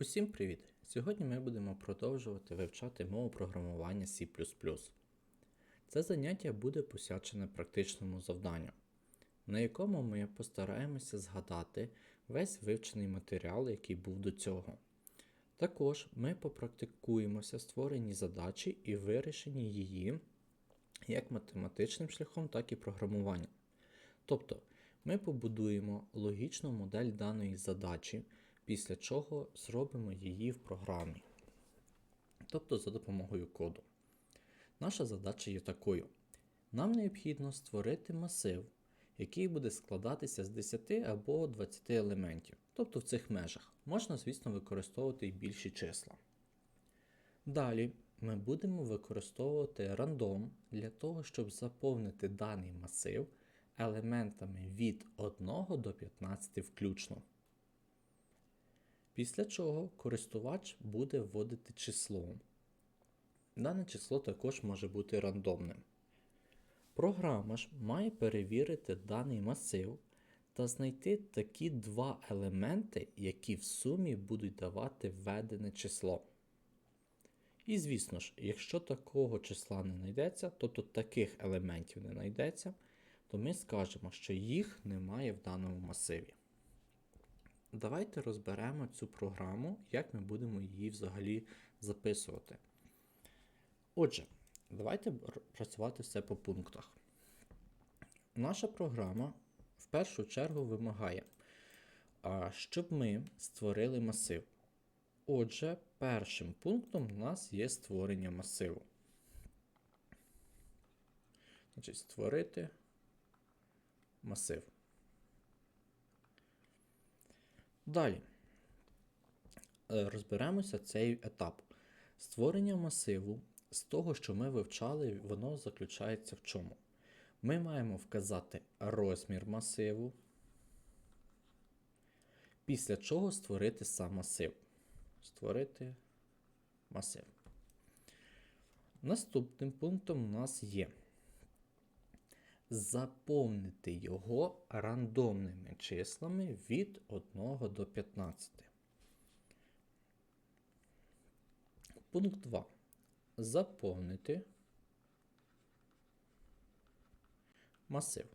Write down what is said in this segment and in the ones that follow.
Усім привіт! Сьогодні ми будемо продовжувати вивчати мову програмування C. Це заняття буде посвячене практичному завданню, на якому ми постараємося згадати весь вивчений матеріал, який був до цього. Також ми попрактикуємося створенні задачі і вирішенні її як математичним шляхом, так і програмуванням. Тобто ми побудуємо логічну модель даної задачі, після чого зробимо її в програмі, тобто за допомогою коду. Наша задача є такою. Нам необхідно створити масив, який буде складатися з 10 або 20 елементів, тобто в цих межах. Можна, звісно, використовувати і більші числа. Далі ми будемо використовувати рандом для того, щоб заповнити даний масив елементами від 1 до 15 включно. Після чого користувач буде вводити число. Дане число також може бути рандомним. Програма ж має перевірити даний масив та знайти такі два елементи, які в сумі будуть давати введене число. І звісно ж, якщо такого числа не знайдеться, тобто таких елементів не знайдеться, то ми скажемо, що їх немає в даному масиві. Давайте розберемо цю програму, як ми будемо її взагалі записувати. Отже, давайте працювати все по пунктах. Наша програма в першу чергу вимагає, щоб ми створили масив. Отже, першим пунктом у нас є створення масиву. Значить, створити масив. Далі е, розберемося цей етап. Створення масиву з того, що ми вивчали, воно заключається в чому? Ми маємо вказати розмір масиву, після чого створити сам масив. Створити масив. Наступним пунктом у нас є заповнити його рандомними числами від 1 до 15. Пункт 2. Заповнити масив.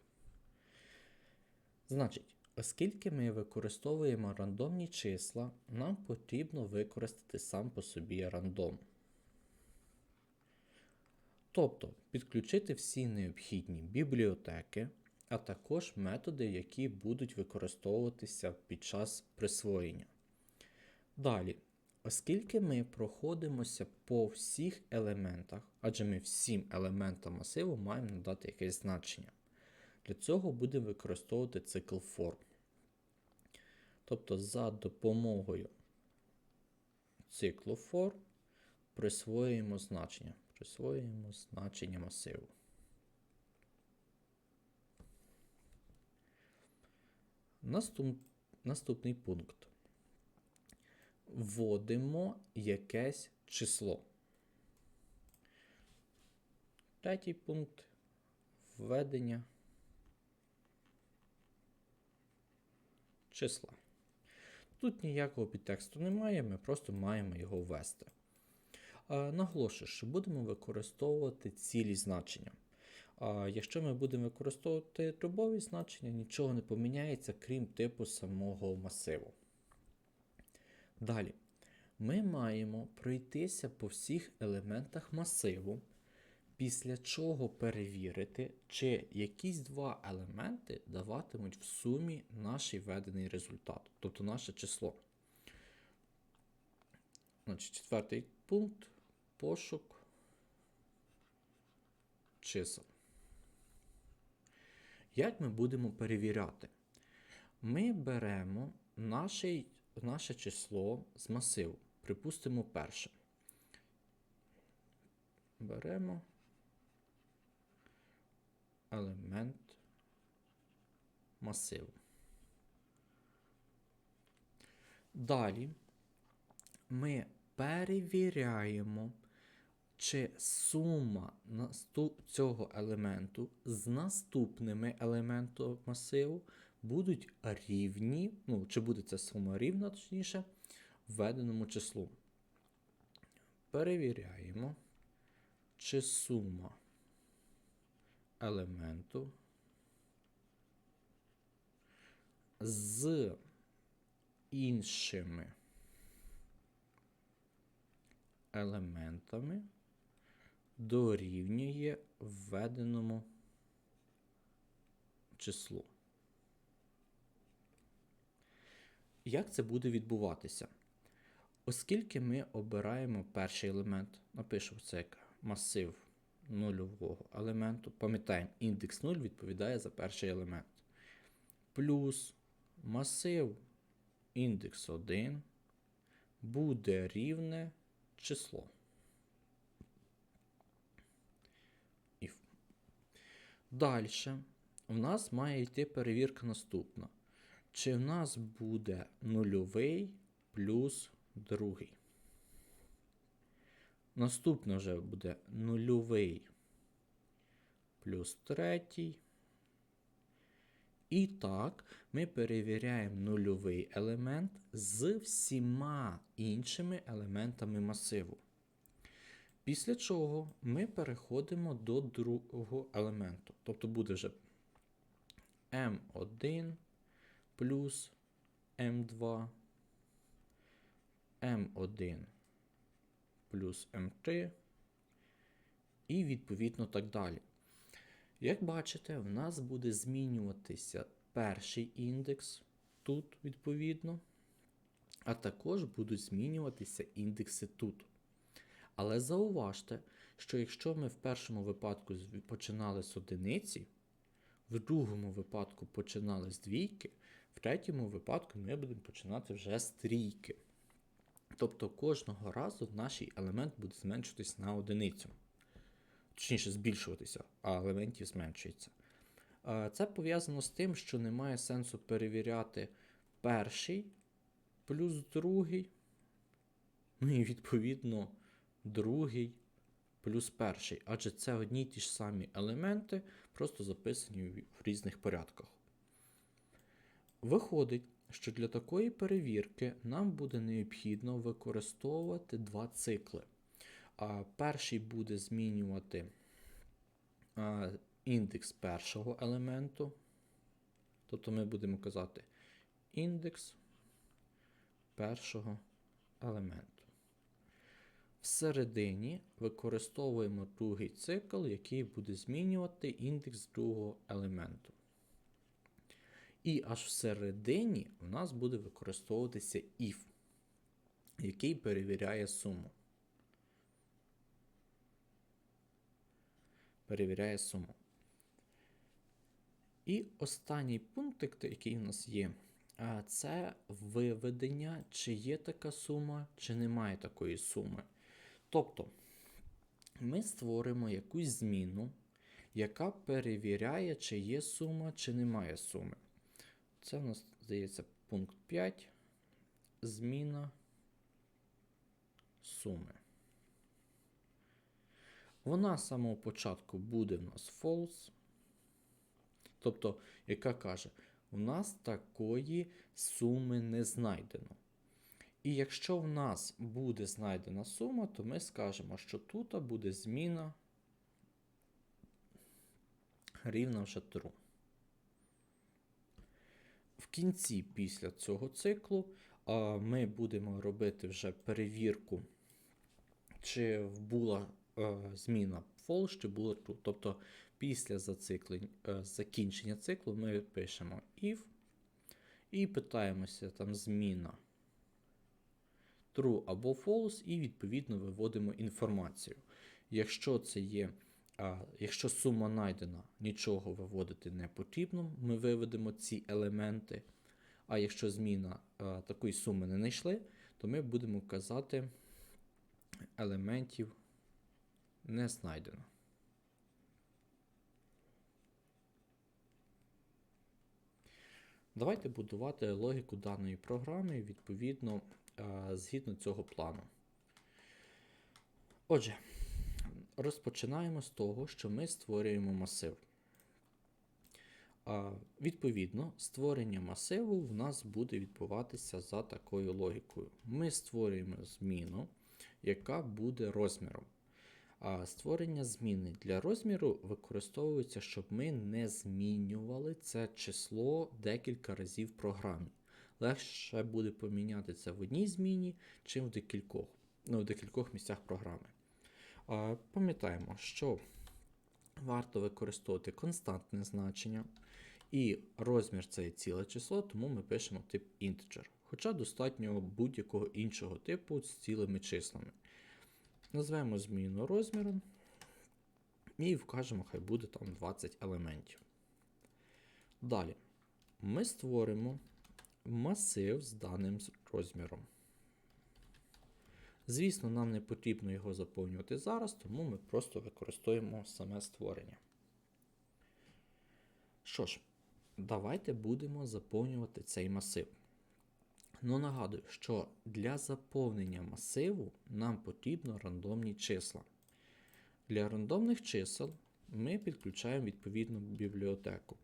Значить, оскільки ми використовуємо рандомні числа, нам потрібно використати сам по собі рандом. Тобто підключити всі необхідні бібліотеки, а також методи, які будуть використовуватися під час присвоєння. Далі, оскільки ми проходимося по всіх елементах, адже ми всім елементам масиву маємо надати якесь значення. Для цього будемо використовувати цикл форм. Тобто, за допомогою циклу форм присвоюємо значення присвоюємо значення масиву. Наступ... Наступний пункт. Вводимо якесь число. Третій пункт введення числа. Тут ніякого підтексту немає, ми просто маємо його ввести. Наголошую, що будемо використовувати цілі значення. А Якщо ми будемо використовувати дробові значення, нічого не поміняється, крім типу самого масиву. Далі, ми маємо пройтися по всіх елементах масиву, після чого перевірити, чи якісь два елементи даватимуть в сумі наш введений результат, тобто наше число. Значить, Четвертий пункт пошук чисел. Як ми будемо перевіряти? Ми беремо наше, наше число з масиву. Припустимо перше. Беремо елемент масиву. Далі ми перевіряємо чи сума цього елементу з наступними елементами масиву будуть рівні, ну, чи буде ця сума рівна, точніше, введеному числу. Перевіряємо, чи сума елементу з іншими елементами дорівнює введеному числу. Як це буде відбуватися? Оскільки ми обираємо перший елемент, напишемо це як масив нульового елементу, пам'ятаємо, індекс 0 відповідає за перший елемент. Плюс масив індекс 1 буде рівне число. Далі в нас має йти перевірка наступна. Чи в нас буде нульовий плюс другий? Наступне вже буде нульовий плюс третій. І так, ми перевіряємо нульовий елемент з всіма іншими елементами масиву. Після чого ми переходимо до другого елементу. Тобто буде вже m1 плюс m2, m1 плюс m3 і відповідно так далі. Як бачите, в нас буде змінюватися перший індекс тут, відповідно, а також будуть змінюватися індекси тут. Але зауважте, що якщо ми в першому випадку починали з одиниці, в другому випадку починали з двійки, в третьому випадку ми будемо починати вже з трійки. Тобто кожного разу наш елемент буде зменшуватись на одиницю. Точніше, збільшуватися, а елементів зменшується. Це пов'язано з тим, що немає сенсу перевіряти перший плюс другий, ну і відповідно другий плюс перший. Адже це одні й ті ж самі елементи, просто записані в різних порядках. Виходить, що для такої перевірки нам буде необхідно використовувати два цикли. Перший буде змінювати індекс першого елементу. Тобто ми будемо казати індекс першого елементу. Всередині використовуємо другий цикл, який буде змінювати індекс другого елементу. І аж всередині в нас буде використовуватися if, який перевіряє суму. Перевіряє суму. І останній пунктик, який у нас є, це виведення, чи є така сума, чи немає такої суми. Тобто ми створимо якусь зміну, яка перевіряє, чи є сума, чи немає суми. Це у нас, здається, пункт 5. Зміна суми. Вона з самого початку буде в нас false. Тобто, яка каже, у нас такої суми не знайдено. І якщо в нас буде знайдена сума, то ми скажемо, що тут буде зміна рівна вже true. В кінці після цього циклу ми будемо робити вже перевірку, чи була е, зміна false, чи була true. Тобто після е, закінчення циклу ми пишемо if і питаємося там зміна true або false, і відповідно виводимо інформацію. Якщо це є, а, якщо сума знайдена, нічого виводити не потрібно, ми виведемо ці елементи. А якщо зміна а, такої суми не знайшли, то ми будемо казати елементів не знайдено. Давайте будувати логіку даної програми відповідно згідно цього плану. Отже, розпочинаємо з того, що ми створюємо масив. Відповідно, створення масиву в нас буде відбуватися за такою логікою. Ми створюємо зміну, яка буде розміром. А створення зміни для розміру використовується, щоб ми не змінювали це число декілька разів в програмі. Легше буде поміняти це в одній зміні, чим в декількох, ну, в декількох місцях програми. Пам'ятаємо, що варто використовувати константне значення. І розмір це є ціле число, тому ми пишемо тип integer. Хоча достатньо будь-якого іншого типу з цілими числами. Назвемо зміну розміром і вкажемо, хай буде там 20 елементів. Далі ми створимо масив з даним розміром. Звісно, нам не потрібно його заповнювати зараз, тому ми просто використовуємо саме створення. Що ж, давайте будемо заповнювати цей масив. Ну, нагадую, що для заповнення масиву нам потрібно рандомні числа. Для рандомних чисел ми підключаємо відповідну бібліотеку.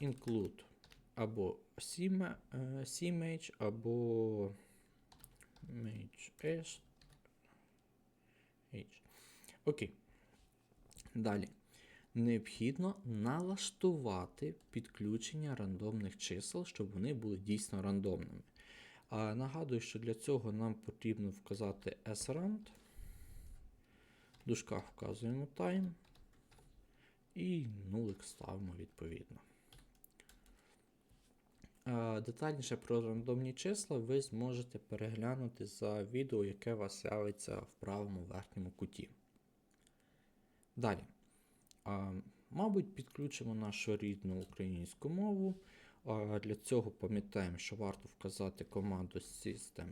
Include або CMA, е, CMage, або MageS. H. Окей. Далі. Необхідно налаштувати підключення рандомних чисел, щоб вони були дійсно рандомними. А нагадую, що для цього нам потрібно вказати srand. В дужках вказуємо time. І нулик ставимо відповідно. А, Детальніше про рандомні числа ви зможете переглянути за відео, яке у вас з'явиться в правому верхньому куті. Далі. Мабуть, підключимо нашу рідну українську мову. Для цього пам'ятаємо, що варто вказати команду system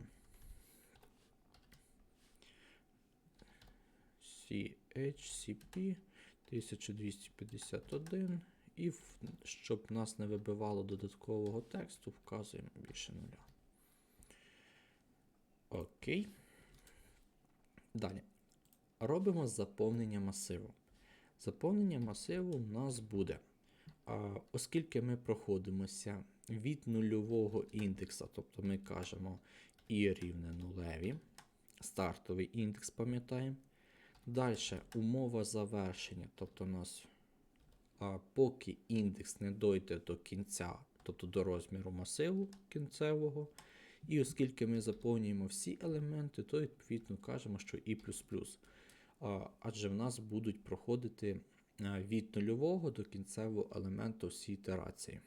CHCP 1251. І щоб нас не вибивало додаткового тексту, вказуємо більше нуля. Окей. Далі. Робимо заповнення масиву. Заповнення масиву у нас буде. Оскільки ми проходимося від нульового індекса, тобто ми кажемо і рівне нулеві, стартовий індекс пам'ятаємо. Далі умова завершення, тобто у нас поки індекс не дойде до кінця, тобто до розміру масиву кінцевого. І оскільки ми заповнюємо всі елементи, то відповідно кажемо, що і адже в нас будуть проходити від нульового до кінцевого елементу всі ітерації.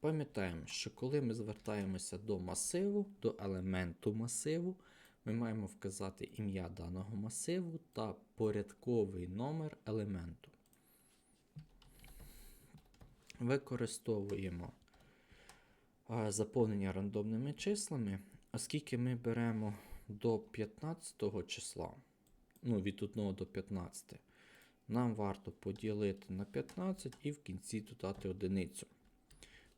Пам'ятаємо, що коли ми звертаємося до масиву, до елементу масиву, ми маємо вказати ім'я даного масиву та порядковий номер елементу. Використовуємо заповнення рандомними числами, оскільки ми беремо до 15 числа, ну від 1 до 15, нам варто поділити на 15 і в кінці додати одиницю.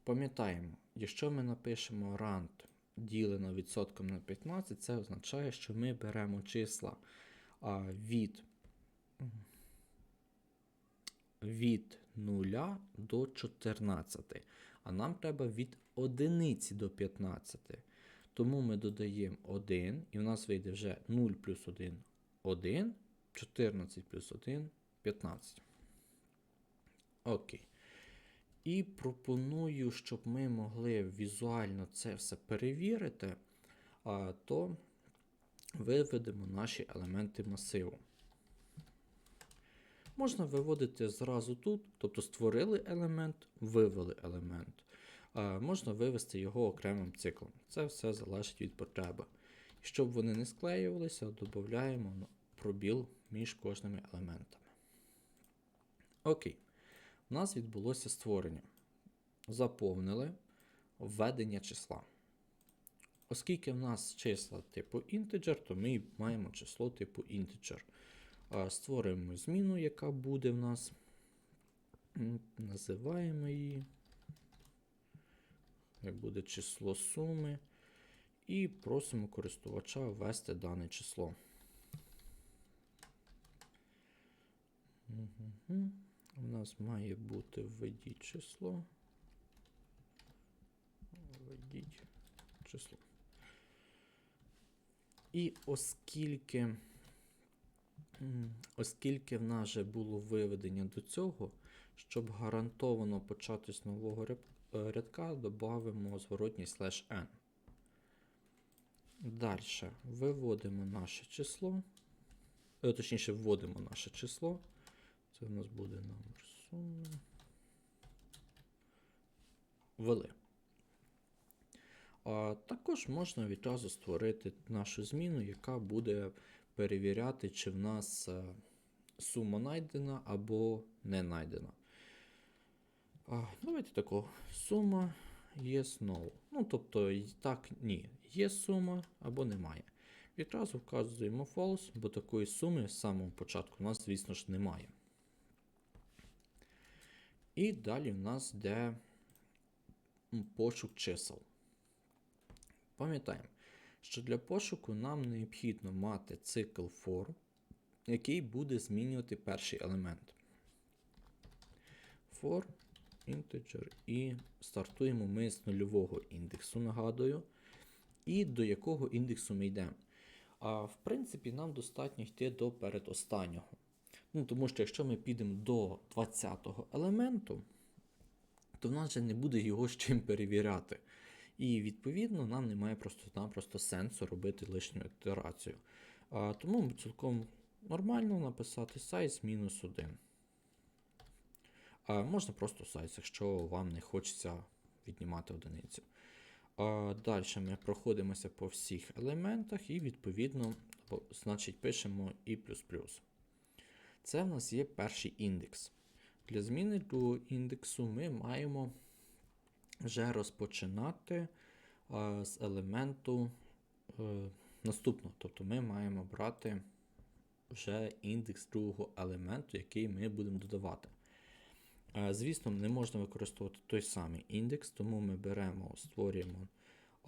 Пам'ятаємо, якщо ми напишемо rand ділено відсотком на 15, це означає, що ми беремо числа від, від 0 до 14, а нам треба від 1 до 15. Тому ми додаємо 1, і в нас вийде вже 0 плюс 1 1, 14 плюс 1 15. Окей. І пропоную, щоб ми могли візуально це все перевірити, то виведемо наші елементи масиву. Можна виводити зразу тут, тобто створили елемент, вивели елемент. Можна вивести його окремим циклом. Це все залежить від потреби. Щоб вони не склеювалися, додаємо пробіл між кожними елементами. Окей. У нас відбулося створення. Заповнили введення числа. Оскільки в нас числа типу integer, то ми маємо число типу integer. Створюємо зміну, яка буде в нас. Називаємо її. Як буде число суми. І просимо користувача ввести дане число. Мгм. У нас має бути введіть число. Введіть число. І оскільки, оскільки в нас вже було виведення до цього, щоб гарантовано почати з нового е, рядка, додамо зворотній слеш n. Далі виводимо наше число. е, Точніше, вводимо наше число. Це в нас буде номер суми. Ввели. А також можна відразу створити нашу зміну, яка буде перевіряти, чи в нас е, сума знайдена або не знайдена. А, давайте тако. Сума yes, no. Ну, тобто, так, ні. Є сума або немає. Відразу вказуємо false, бо такої суми з самого початку у нас, звісно ж, немає. І далі в нас йде пошук чисел. Пам'ятаємо, що для пошуку нам необхідно мати цикл for, який буде змінювати перший елемент. For integer і стартуємо ми з нульового індексу, нагадую, і до якого індексу ми йдемо. А в принципі, нам достатньо йти до передостаннього. Ну, тому що якщо ми підемо до 20-го елементу, то в нас вже не буде його з чим перевіряти. І відповідно нам немає просто-напросто сенсу робити лишню ітерацію. А, тому цілком нормально написати size мінус 1. А, можна просто size, якщо вам не хочеться віднімати одиницю. А, далі ми проходимося по всіх елементах і відповідно значить, пишемо і. Це в нас є перший індекс. Для зміни до індексу ми маємо вже розпочинати а, з елементу е, наступного. Тобто ми маємо брати вже індекс другого елементу, який ми будемо додавати. Е, Звісно, не можна використовувати той самий індекс, тому ми беремо, створюємо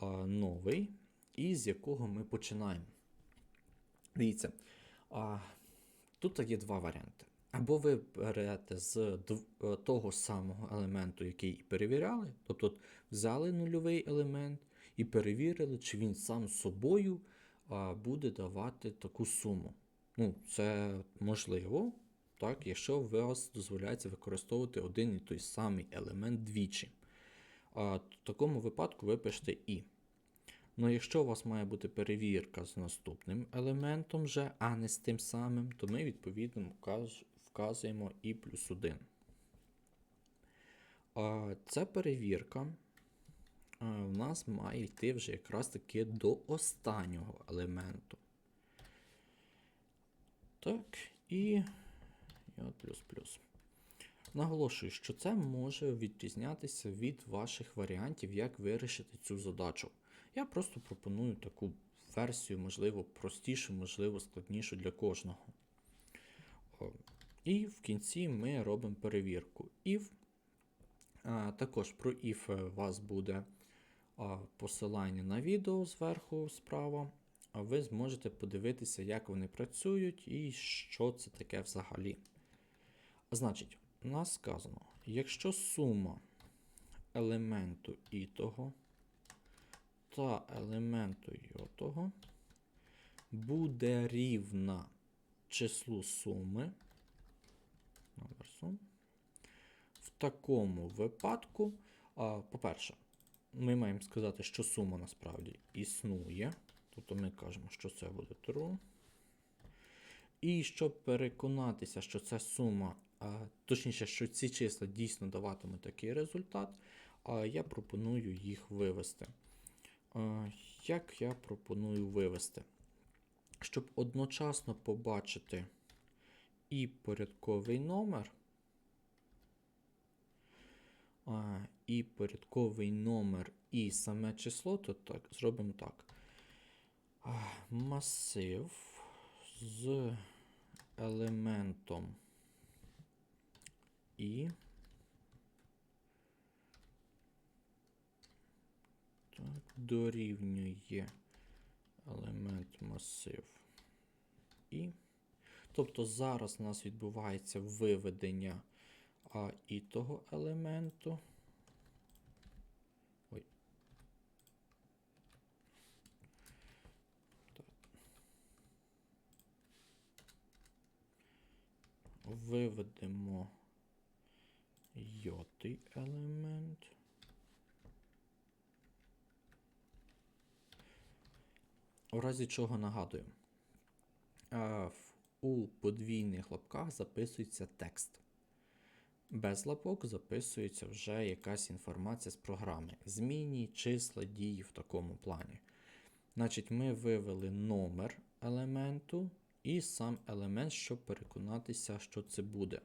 а, новий, і з якого ми починаємо. Дивіться, а, тут є два варіанти. Або ви берете з е, того самого елементу, який перевіряли, тобто взяли нульовий елемент і перевірили, чи він сам собою буде давати таку суму. Ну, це можливо, так, якщо у вас дозволяється використовувати один і той самий елемент двічі. В такому випадку ви пишете і. Ну, якщо у вас має бути перевірка з наступним елементом, вже, а не з тим самим, то ми відповідно вказуємо і плюс 1. Ця перевірка в нас має йти вже якраз таки до останнього елементу. Так, і, і от плюс плюс. Наголошую, що це може відрізнятися від ваших варіантів, як вирішити цю задачу. Я просто пропоную таку версію, можливо, простішу, можливо, складнішу для кожного. І в кінці ми робимо перевірку. If. А, також про if у вас буде а, посилання на відео зверху справа. А ви зможете подивитися, як вони працюють і що це таке взагалі. Значить, у нас сказано, якщо сума елементу і того та елементу йотого буде рівна числу суми. Сум. В такому випадку, по-перше, ми маємо сказати, що сума насправді існує. Тобто ми кажемо, що це буде true. І щоб переконатися, що ця сума, точніше, що ці числа дійсно даватимуть такий результат, я пропоную їх вивести. Як я пропоную вивести? Щоб одночасно побачити і порядковий номер, і порядковий номер, і саме число, то так, зробимо так. Масив з елементом і. Так, дорівнює елемент масив і. Тобто зараз у нас відбувається виведення а, і того елементу. Виведемо йотий елемент. У разі чого нагадую, у подвійних лапках записується текст. Без лапок записується вже якась інформація з програми. Змінні, числа, дії в такому плані. Значить, ми вивели номер елементу і сам елемент, щоб переконатися, що це буде.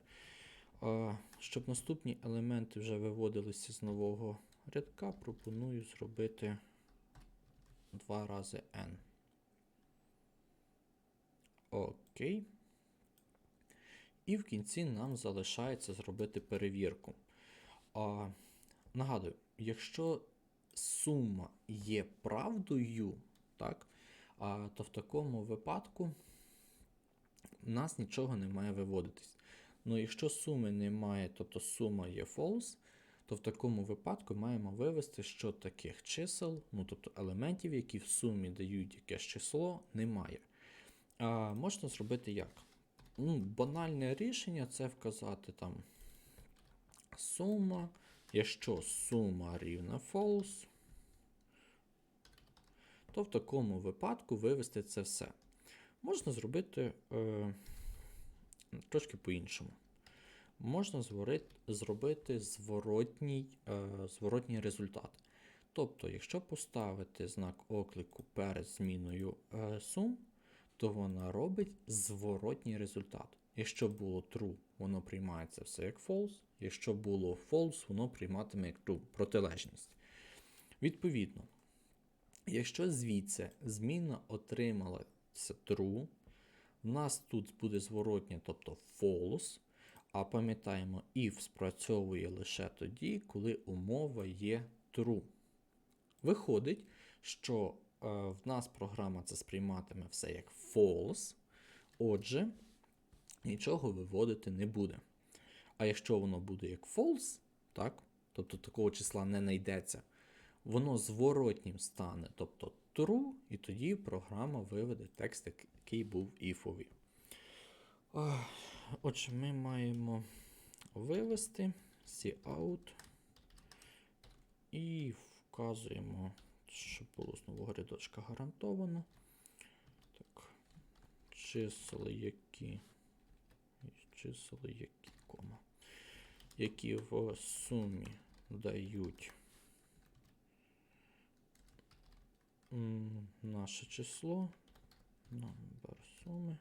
Щоб наступні елементи вже виводилися з нового рядка, пропоную зробити два рази n. Окей. І в кінці нам залишається зробити перевірку. А, нагадую, якщо сума є правдою, так, а, то в такому випадку у нас нічого не має виводитись. Ну, якщо суми немає, тобто сума є false, то в такому випадку маємо вивести, що таких чисел, ну тобто елементів, які в сумі дають якесь число, немає. А, можна зробити як? Ну, банальне рішення це вказати там сума. Якщо сума рівна false, то в такому випадку вивести це все. Можна зробити е, трошки по-іншому. Можна зворит, зробити зворотній, е, зворотній результат. Тобто, якщо поставити знак оклику перед зміною е, сум, то вона робить зворотній результат. Якщо було true, воно приймається все як false. Якщо було false, воно прийматиме як true, протилежність. Відповідно, якщо звідси зміна отрималася true, у нас тут буде зворотнє, тобто false. А пам'ятаємо, if спрацьовує лише тоді, коли умова є true. Виходить, що в нас програма це сприйматиме все як false, отже, нічого виводити не буде. А якщо воно буде як false, так, тобто такого числа не знайдеться, воно зворотнім стане, тобто true, і тоді програма виведе текст, який був іфовий. Отже, ми маємо вивести cout і вказуємо, щоб було з нового рядочка гарантовано. Так, числа, які числа, які кома, які в сумі дають наше число, номер суми.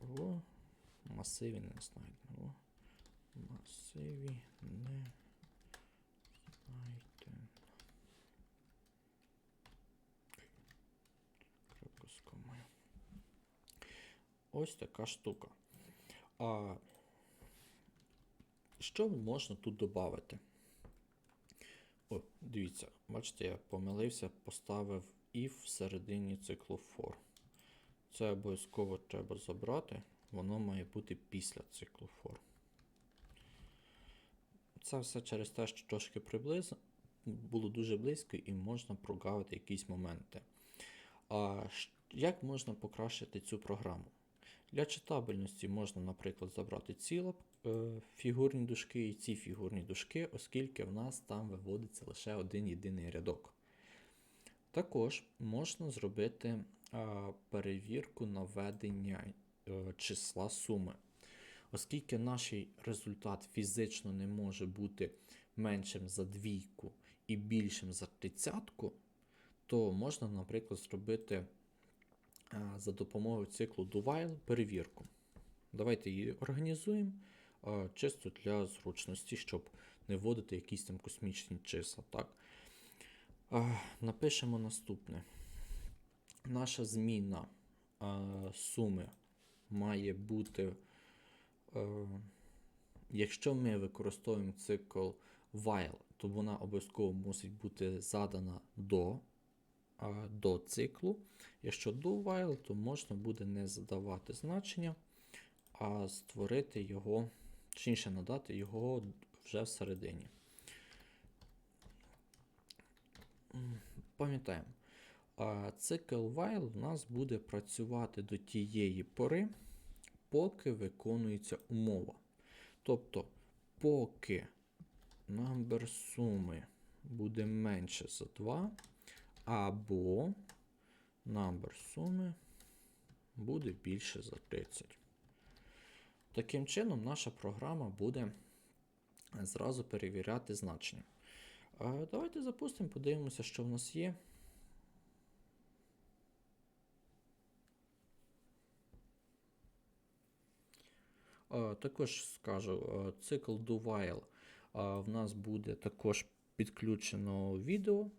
В масиві не знайдено. В масиві не комою. Ось така штука. А що можна тут додати? О, дивіться, бачите, я помилився, поставив if всередині циклу for. Це обов'язково треба забрати, воно має бути після циклу for. Це все через те, що трошки приблизно було дуже близько і можна прогавити якісь моменти. А як можна покращити цю програму? Для читабельності можна, наприклад, забрати ці е, фігурні дужки і ці фігурні дужки, оскільки в нас там виводиться лише один єдиний рядок. Також можна зробити перевірку наведення е, числа суми. Оскільки наш результат фізично не може бути меншим за двійку і більшим за тридцятку, то можна, наприклад, зробити за допомогою циклу do-while перевірку. Давайте її організуємо а, чисто для зручності, щоб не вводити якісь там космічні числа. Так? Напишемо наступне. Наша зміна суми має бути, е, якщо ми використовуємо цикл while, то вона обов'язково мусить бути задана до до циклу. Якщо do while, то можна буде не задавати значення, а створити його, точніше надати його вже всередині. Пам'ятаємо, цикл while у нас буде працювати до тієї пори, поки виконується умова. Тобто, поки number суми буде менше за 2, або number суми буде більше за 30. Таким чином, наша програма буде зразу перевіряти значення. Давайте запустимо, подивимося, що в нас є. Також скажу, цикл do while в нас буде також підключено відео.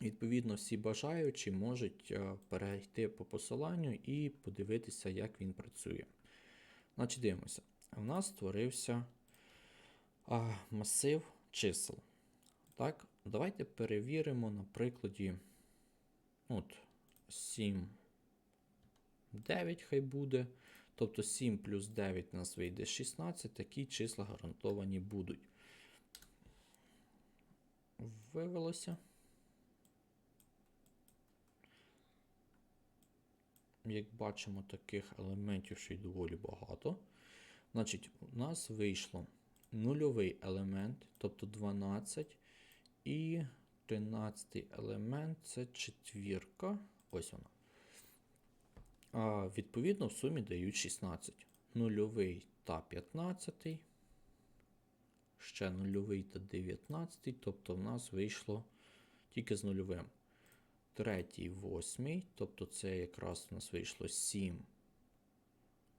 Відповідно, всі бажаючі можуть перейти по посиланню і подивитися, як він працює. Значить, дивимося. У нас створився масив чисел. Так, давайте перевіримо на прикладі от, 7, 9 хай буде. Тобто 7 плюс 9 у нас вийде 16, такі числа гарантовані будуть. Вивелося. Як бачимо, таких елементів ще й доволі багато. Значить, у нас вийшло нульовий елемент, тобто 12, і 13 елемент це четвірка. Ось вона. А, відповідно, в сумі дають 16. Нульовий та 15. Ще нульовий та 19. Тобто в нас вийшло тільки з нульовим. Третій, восьмий. Тобто це якраз у нас вийшло 7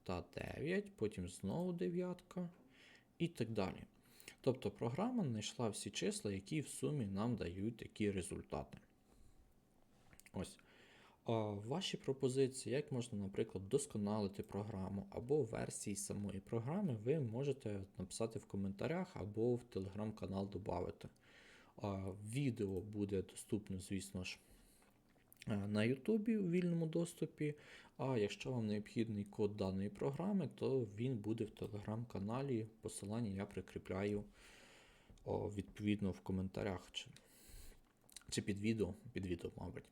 та 9. Потім знову дев'ятка. І так далі. Тобто програма знайшла всі числа, які в сумі нам дають такі результати. Ось. Ваші пропозиції, як можна, наприклад, досконалити програму або версії самої програми, ви можете написати в коментарях або в телеграм-канал додати. Відео буде доступно, звісно ж, е, на Ютубі у вільному доступі. А якщо вам необхідний код даної програми, то він буде в телеграм-каналі. Посилання я прикріпляю відповідно в коментарях чи, чи під відео, під відео, мабуть.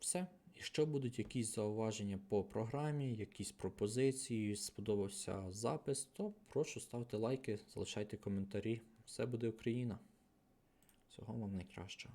Все. Якщо будуть якісь зауваження по програмі, якісь пропозиції, сподобався запис, то прошу ставте лайки, залишайте коментарі. Все буде Україна. Всього вам найкращого.